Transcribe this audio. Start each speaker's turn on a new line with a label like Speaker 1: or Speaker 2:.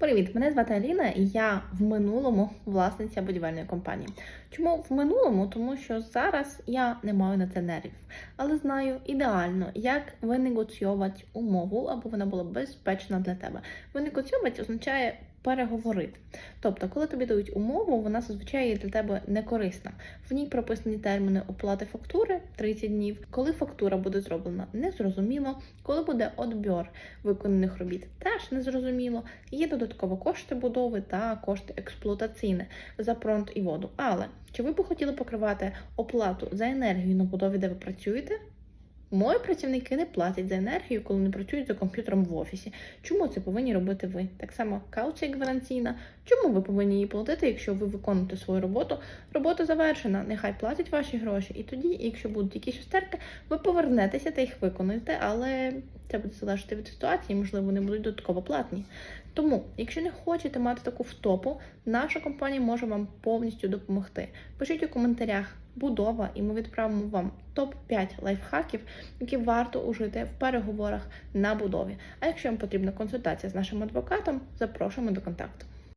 Speaker 1: Привіт, мене звати Аліна, і я в минулому власниця будівельної компанії. Чому в минулому? Тому що зараз я не маю на це нервів, але знаю ідеально, як винегоціювати умову, аби вона була безпечна для тебе. Винегоціювати означає переговорити. Тобто, коли тобі дають умову, вона зазвичай є для тебе не корисна. В ній прописані терміни оплати фактури 30 днів. Коли фактура буде зроблена, незрозуміло. Коли буде отбір виконаних робіт, теж незрозуміло. Є додатково кошти будови та кошти експлуатаційні за фронт і воду. Але чи ви б хотіли покривати оплату за енергію на будові, де ви працюєте? Мої працівники не платять за енергію, коли не працюють за комп'ютером в офісі. Чому це повинні робити ви? Так само кауція гарантійна. Чому ви повинні її платити, якщо ви виконуєте свою роботу? Робота завершена, нехай платять ваші гроші. І тоді, якщо будуть якісь устерки, ви повернетеся та їх виконуєте, але це буде залежати від ситуації, можливо, вони будуть додатково платні. Тому, якщо не хочете мати таку втопу, наша компанія може вам повністю допомогти. Пишіть у коментарях будова, і ми відправимо вам топ-5 лайфхаків, які варто ужити в переговорах на будові. А якщо вам потрібна консультація з нашим адвокатом, запрошуємо до контакту.